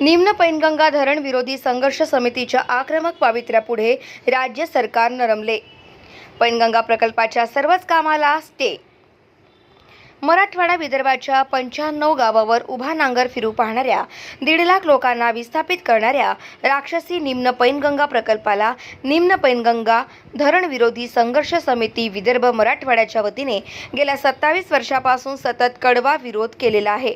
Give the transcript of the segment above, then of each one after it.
निम्न पैनगंगा धरण विरोधी संघर्ष समितीच्या आक्रमक पावित्र्यापुढे राज्य सरकार नरमले. पैनगंगा प्रकल्पाच्या सर्वच कामाला स्टे मराठवाडा विदर्भाच्या पंच्याण्णव गावावर उभा नांगर फिरू पाहणाऱ्या दीड लाख लोकांना विस्थापित करणाऱ्या राक्षसी निम्न पैनगंगा प्रकल्पाला निम्न पैनगंगा धरणविरोधी संघर्ष समिती विदर्भ मराठवाड्याच्या वतीने गेल्या सत्तावीस वर्षापासून सतत कडवा विरोध केलेला आहे.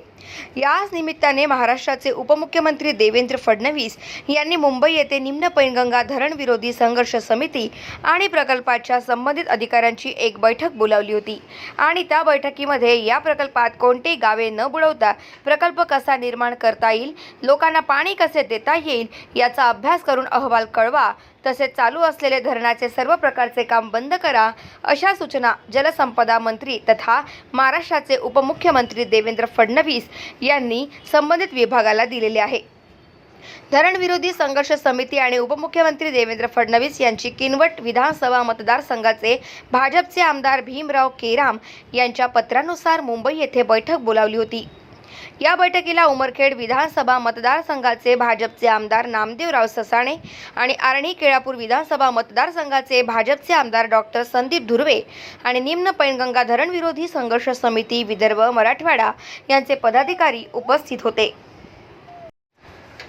याच निमित्ताने महाराष्ट्राचे उपमुख्यमंत्री देवेंद्र फडणवीस यांनी मुंबई येथे निम्न पैनगंगा धरणविरोधी संघर्ष समिती आणि प्रकल्पाच्या संबंधित अधिकाऱ्यांची एक बैठक बोलावली होती आणि त्या बैठकीमध्ये या प्रकल्पात कोणती गावे न बुडवता प्रकल्प कसा निर्माण करता येईल लोकांना पाणी कसे देता येईल याचा अभ्यास करून अहवाल कळवा तसेच चालू असलेले धरणाचे सर्व प्रकारचे काम बंद करा अशा सूचना जलसंपदा मंत्री तथा महाराष्ट्राचे उपमुख्यमंत्री देवेंद्र फडणवीस यांनी संबंधित विभागाला दिलेले आहे धरणविरोधी संघर्ष समिती आणि उपमुख्यमंत्री देवेंद्र फडणवीस यांची किनवट विधानसभा मतदारसंघाचे भाजपचे आमदार भीमराव केराम यांच्या पत्रानुसार मुंबई येथे बैठक बोलावली होती. या बैठकीला उमरखेड विधानसभा मतदारसंघाचे भाजपचे आमदार नामदेवराव ससाणे आणि आर्णी केळापूर विधानसभा मतदारसंघाचे भाजपचे आमदार डॉक्टर संदीप धुर्वे आणि निम्न पैनगंगा धरणविरोधी संघर्ष समिती विदर्भ मराठवाडा यांचे पदाधिकारी उपस्थित होते.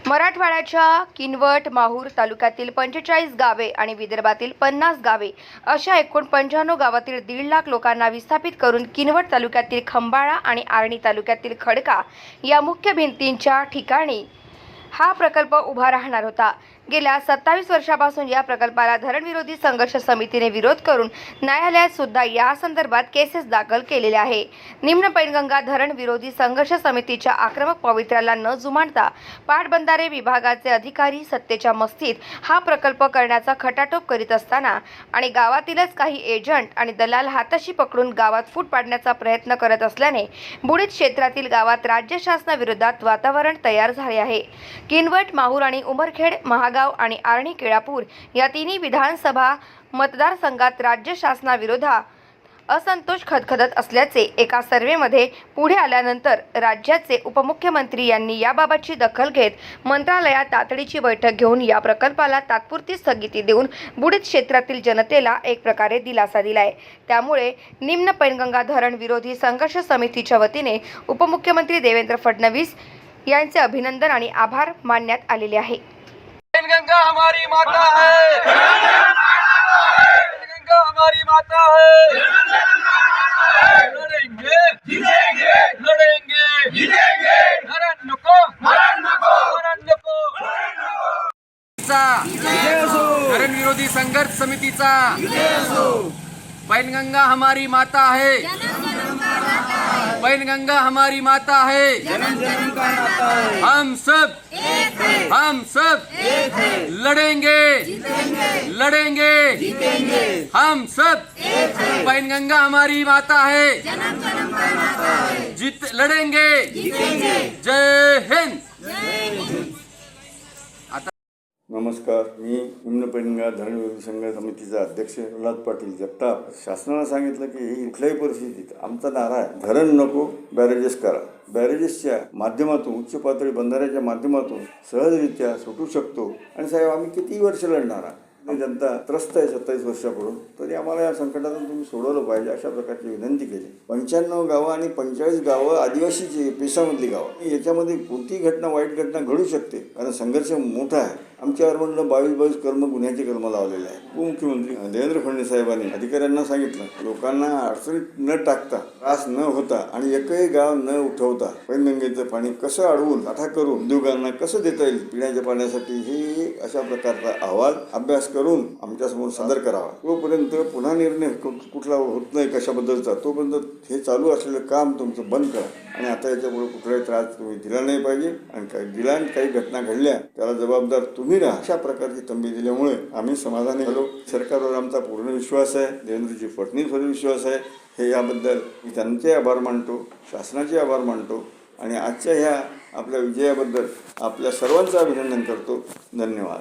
मराठवाड्याच्या किनवट माहूर तालुक्यातील पंचेचाळीस गावे आणि विदर्भातील पन्नास गावे अशा एकूण पंच्याण्णव गावातील दीड लाख लोकांना विस्थापित करून किनवट तालुक्यातील खंबाळा आणि आर्णी तालुक्यातील खडका या मुख्य भिंतींच्या ठिकाणी हा प्रकल्प उभा राहणार होता. गेल्या सत्तावीस वर्षापासून या प्रकल्पाला धरणविरोधी संघर्ष समितीने विरोध करून न्यायालयात सुद्धा या संदर्भात केसेस दाखल केलेले आहे. निम्न पैनगंगा धरण विरोधी संघर्ष समितीच्या आक्रमक पवित्र्याला न जुमानता पाटबंधारे विभागाचे अधिकारी सत्तेच्या मस्तीत हा प्रकल्प करण्याचा खटाटोप करीत असताना आणि गावातीलच काही एजंट आणि दलाल हाताशी पकडून गावात फूट पाडण्याचा प्रयत्न करत असल्याने बुडीत क्षेत्रातील गावात राज्य शासनाविरोधात वातावरण तयार झाले आहे. किनवट माहूर आणि उमरखेड महागाव आणि आर्णी केळापूर या तिन्ही विधानसभा मतदारसंघात राज्य शासनाविरोधात असंतोष खदखदत असल्याचे एका सर्व्हेमध्ये पुढे आल्यानंतर राज्याचे उपमुख्यमंत्री यांनी याबाबतची दखल घेत मंत्रालयात तातडीची बैठक घेऊन या प्रकल्पाला तात्पुरती स्थगिती देऊन बुडीत क्षेत्रातील जनतेला एक प्रकारे दिलासा दिलाय. त्यामुळे निम्न पैनगंगा धरण विरोधी संघर्ष समितीच्या वतीने उपमुख्यमंत्री देवेंद्र फडणवीस यांचे अभिनंदन आणि आभार मानण्यात आलेले आहे. गंगा हमारी माता है। गंगा हमारी माता है। लड़ेंगे। लड़ेंगे। मरण नको मरण नको चा धरण विरोधी संघर्ष समितीचा। पैनगंगा हमारी माता है। पैनगंगा हमारी माता है। हम सब। हम सब लड़ेंगे। लड़ेंगे। हम सब पैनगंगा हमारी माता है। जीत लड़ेंगे। जय हिंद। नमस्कार मी निम्न पैनगंगा धरणविरोधी संघ समितीचा अध्यक्ष प्रल्हाद पाटील जगताप. शासनानं सांगितलं की ही कुठल्याही परिस्थितीत आमचा नारा आहे. धरण नको बॅरेजेस करा. बॅरेजेसच्या माध्यमातून उच्च पातळी बंधाऱ्याच्या माध्यमातून सहजरित्या सुटू शकतो. आणि साहेब आम्ही किती वर्ष लढणार? आहे जनता त्रस्त आहे सत्तावीस वर्षाकडून तरी आम्हाला या संकटातून तुम्ही सोडवलं पाहिजे अशा प्रकारची विनंती केली. पंच्याण्णव गावं आणि पंचेचाळीस गावं आदिवासीची पेशामधली गावं याच्यामध्ये कोणतीही घटना वाईट घटना घडू शकते. कारण संघर्ष मोठा आहे. आमच्यावर म्हणलं बावीस बावीस कर्म गुन्ह्याचे कर्म लावलेले आहे उपमुख्यमंत्री देवेंद्र फडणवीस साहेबांनी अधिकाऱ्यांना सांगितलं लोकांना अडचणीत न टाकता त्रास न होता आणि एकही गाव न उठवता पैनगंगेचं पाणी कसं अडवून साठा करून उद्योगांना कसं देता येईल पिण्याच्या पाण्यासाठी हे अशा प्रकारचा अहवाल अभ्यास करून आमच्यासमोर सादर करावा. तोपर्यंत पुन्हा निर्णय कुठला होत नाही कशाबद्दलचा. तोपर्यंत हे चालू असलेलं काम तुमचं बंद करा. आणि आता याच्यामुळे कुठलाही त्रास तुम्ही दिला नाही पाहिजे. आणि काही दिला आणि काही घटना घडल्या त्याला जबाबदार तुम्ही राहा. अशा प्रकारची तंबी दिल्यामुळे आम्ही समाधानी झालो. सरकारवर आमचा पूर्ण विश्वास आहे. देवेंद्रजी फडणवीसवर विश्वास आहे. हे याबद्दल मी त्यांचे आभार मानतो. शासनाचे आभार मानतो. आणि आजच्या ह्या आपल्या विजयाबद्दल आपल्या सर्वांचं अभिनंदन करतो. धन्यवाद.